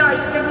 ย่อยเ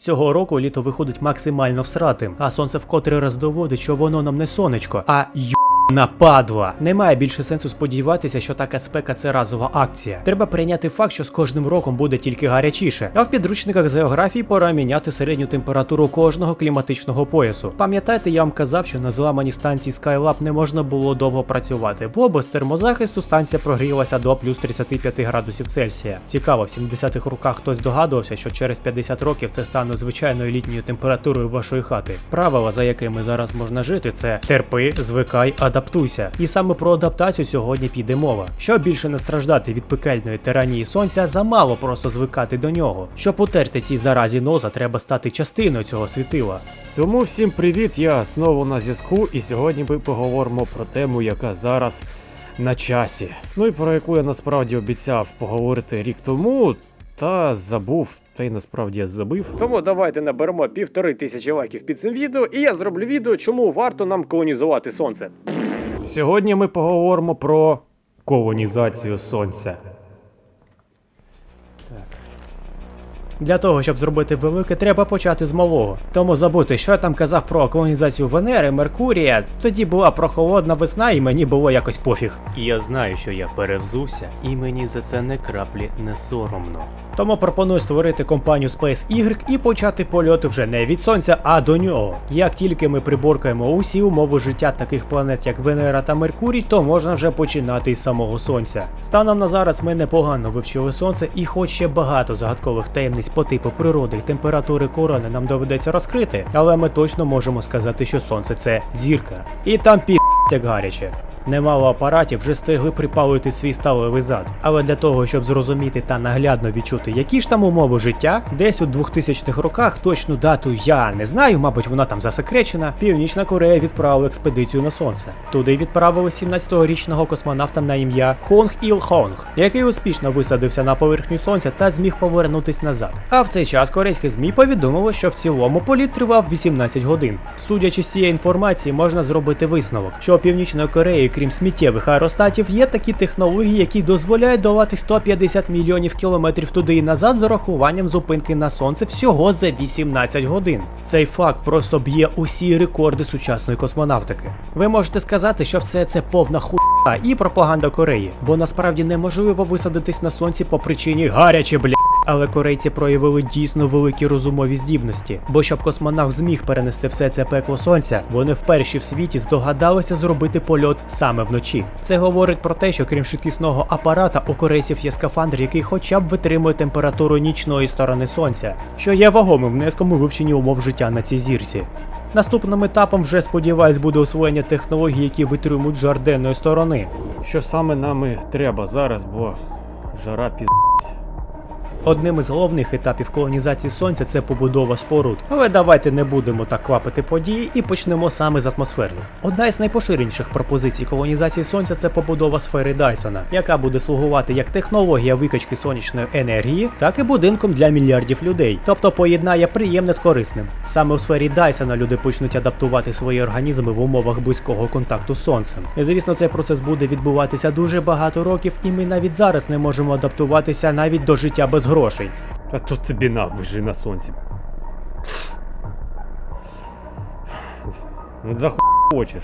Цього року літо виходить максимально всратим, а сонце вкотре раз доводить, що воно нам не сонечко, а ю. Нападла. Немає більше сенсу сподіватися, що така спека це разова акція. Треба прийняти факт, що з кожним роком буде тільки гарячіше. А в підручниках з географії пора міняти середню температуру кожного кліматичного поясу. Пам'ятаєте, я вам казав, що на зламаній станції Skylab не можна було довго працювати, бо без термозахисту станція прогрілася до плюс 35 градусів Цельсія. Цікаво, в 70-х роках хтось догадувався, що через 50 років це стане звичайною літньою температурою вашої хати. Правила, за якими зараз можна жити, це терпи, звикай, адаптуйся. І саме про адаптацію сьогодні піде мова. Щоб більше не страждати від пекельної тиранії сонця, замало просто звикати до нього. Щоб утерти цій заразі ноза, треба стати частиною цього світила. Тому всім привіт, я знову на зв'язку, і сьогодні ми поговоримо про тему, яка зараз на часі. Ну і про яку я насправді обіцяв поговорити рік тому, та забув. Та й насправді я забив. Тому давайте наберемо півтори тисячі лайків під цим відео, і я зроблю відео, чому варто нам колонізувати сонце. Сьогодні ми поговоримо про колонізацію сонця. Для того, щоб зробити велике, треба почати з малого. Тому забути, що я там казав про колонізацію Венери, Меркурія. Тоді була прохолодна весна, і мені було якось пофіг. І я знаю, що я перевзувся, і мені за це не краплі не соромно. Тому пропоную створити компанію SpaceY і почати польоти вже не від сонця, а до нього. Як тільки ми приборкаємо усі умови життя таких планет, як Венера та Меркурій, то можна вже починати із самого сонця. Станом на зараз ми непогано вивчили сонце, і хоч ще багато загадкових таємниць по типу природи і температури корони нам доведеться розкрити, але ми точно можемо сказати, що сонце це зірка. І там пі як гаряче. Немало апаратів вже встигли припалити свій сталевий зад. Але для того, щоб зрозуміти та наглядно відчути, які ж там умови життя, десь у 2000-х роках точну дату я не знаю, мабуть, вона там засекречена. Північна Корея відправила експедицію на сонце. Туди відправили 17-річного космонавта на ім'я Хонг Іл Хонг, який успішно висадився на поверхню сонця та зміг повернутись назад. А в цей час корейські змі повідомили, що в цілому політ тривав 18 годин. Судячи з цієї інформації, можна зробити висновок, що у Північної Кореї, крім сміттєвих аеростатів, є такі технології, які дозволяють долати 150 мільйонів кілометрів туди і назад з урахуванням зупинки на сонце всього за 18 годин. Цей факт просто б'є усі рекорди сучасної космонавтики. Ви можете сказати, що все це повна ху. І пропаганда Кореї, бо насправді неможливо висадитись на сонці по причині гаряче бля. Але корейці проявили дійсно великі розумові здібності, бо щоб космонавт зміг перенести все це пекло сонця, вони вперше в світі здогадалися зробити польот саме вночі. Це говорить про те, що крім швидкісного апарата, у корейців є скафандр, який хоча б витримує температуру нічної сторони сонця, що є вагомим внеском у вивченні умов життя на цій зірці. Наступним етапом вже сподіваюсь буде освоєння технологій, які витримують жар денної сторони. Що саме нам і треба зараз, бо жара піз. Одним із головних етапів колонізації сонця це побудова споруд. Але давайте не будемо так квапити події і почнемо саме з атмосферних. Одна із найпоширеніших пропозицій колонізації сонця це побудова сфери Дайсона, яка буде слугувати як технологія викачки сонячної енергії, так і будинком для мільярдів людей, тобто поєднає приємне з корисним. Саме у сфері Дайсона люди почнуть адаптувати свої організми в умовах близького контакту з сонцем. І, звісно, цей процес буде відбуватися дуже багато років, і ми навіть зараз не можемо адаптуватися навіть до життя без грошей. А тут тобі на, вижи на сонці. Ну да хочеш.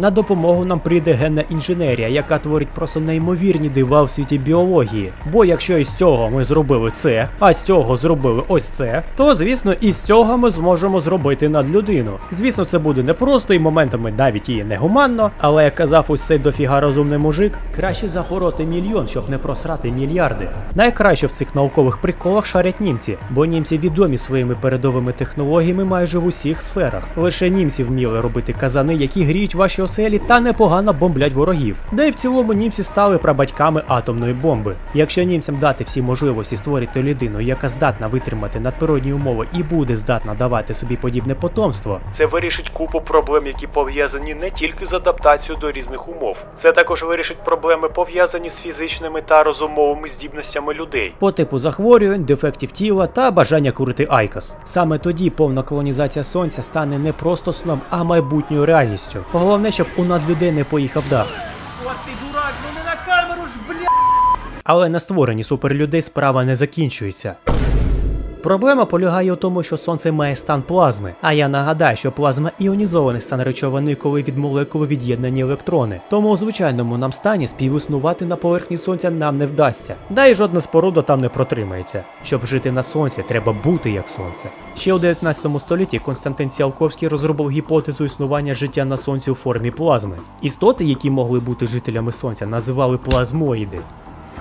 На допомогу нам прийде генна інженерія, яка творить просто неймовірні дива в світі біології. Бо якщо із цього ми зробили це, а з цього зробили ось це, то звісно із цього ми зможемо зробити надлюдину. Звісно, це буде непросто і моментами навіть і негуманно, але як казав ось цей дофіга розумний мужик, краще запороти мільйон, щоб не просрати мільярди. Найкраще в цих наукових приколах шарять німці, бо німці відомі своїми передовими технологіями майже в усіх сферах. Лише німці вміли робити казани, які гріють ваші оселі та непогано бомблять ворогів. Да й в цілому німці стали прабатьками атомної бомби. Якщо німцям дати всі можливості створити людину, яка здатна витримати надприродні умови і буде здатна давати собі подібне потомство, це вирішить купу проблем, які пов'язані не тільки з адаптацією до різних умов. Це також вирішить проблеми пов'язані з фізичними та розумовими здібностями людей, по типу захворювань, дефектів тіла та бажання курити айкос. Саме тоді повна колонізація сонця стане не просто сном, а майбутньою реальністю. Головне, щоб у надлюдини поїхав дах. Не на камеру! Але на створенні суперлюдей справа не закінчується. Проблема полягає у тому, що сонце має стан плазми. А я нагадаю, що плазма іонізований стан речовини, коли від молекул від'єднані електрони. Тому у звичайному нам стані співіснувати на поверхні сонця нам не вдасться. Да й жодна споруда там не протримається. Щоб жити на сонці, треба бути як сонце. Ще у 19 столітті Константин Ціалковський розробив гіпотезу існування життя на сонці у формі плазми. Істоти, які могли бути жителями сонця, називали плазмоїди.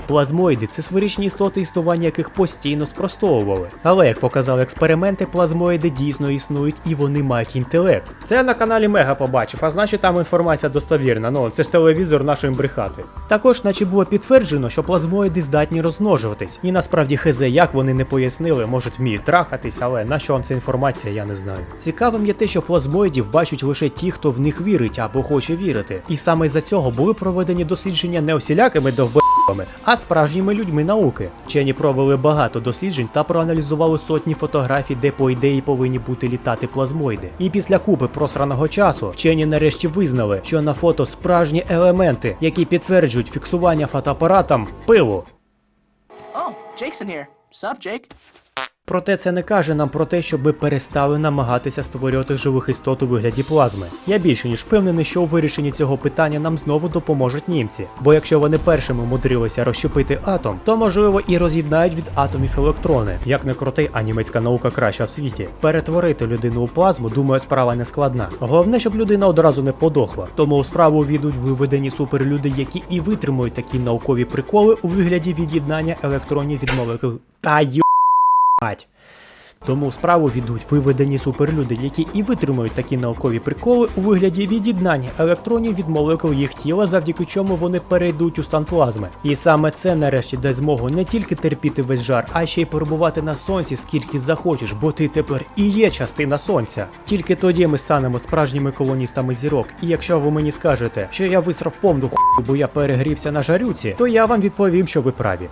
Плазмоїди це сферичні істоти, існування яких постійно спростовували. Але як показали експерименти, плазмоїди дійсно існують і вони мають інтелект. Це я на каналі Мега побачив, а значить там інформація достовірна. Ну це ж телевізор нашим брехати. Також, наче було підтверджено, що плазмоїди здатні розмножуватись. І насправді хз, як вони не пояснили, можуть вміють трахатись, але на що вам ця інформація, я не знаю. Цікавим є те, що плазмоїдів бачать лише ті, хто в них вірить або хоче вірити. І саме за цього були проведені дослідження не усілякими довбойобами, а справжніми людьми науки. Вчені провели багато досліджень та проаналізували сотні фотографій, де по ідеї повинні бути літати плазмоїди. І після купи просраного часу вчені нарешті визнали, що на фото справжні елементи, які підтверджують фіксування фотоапаратом пилу. Oh, Jake's in here. Jake? Проте це не каже нам про те, щоб ми перестали намагатися створювати живих істот у вигляді плазми. Я більше ніж впевнений, що у вирішенні цього питання нам знову допоможуть німці. Бо якщо вони першими мудрилися розщепити атом, то можливо і роз'єднають від атомів електрони. Як не крутий, а німецька наука краща в світі. Перетворити людину у плазму, думаю, справа не складна. Головне, щоб людина одразу не подохла. Тому у справу війдуть виведені суперлюди, які і витримують такі наукові приколи у вигляді від'єднання електронів від молекул. Та ю мать. Тому справу відуть виведені суперлюди, які і витримують такі наукові приколи у вигляді від'єднання електронів від молекул їх тіла, завдяки чому вони перейдуть у стан плазми. І саме це нарешті дасть змогу не тільки терпіти весь жар, а ще й перебувати на сонці скільки захочеш, бо ти тепер і є частина сонця. Тільки тоді ми станемо справжніми колоністами зірок. І якщо ви мені скажете, що я висрав повну хуйню, бо я перегрівся на жарюці, то я вам відповім, що ви праві.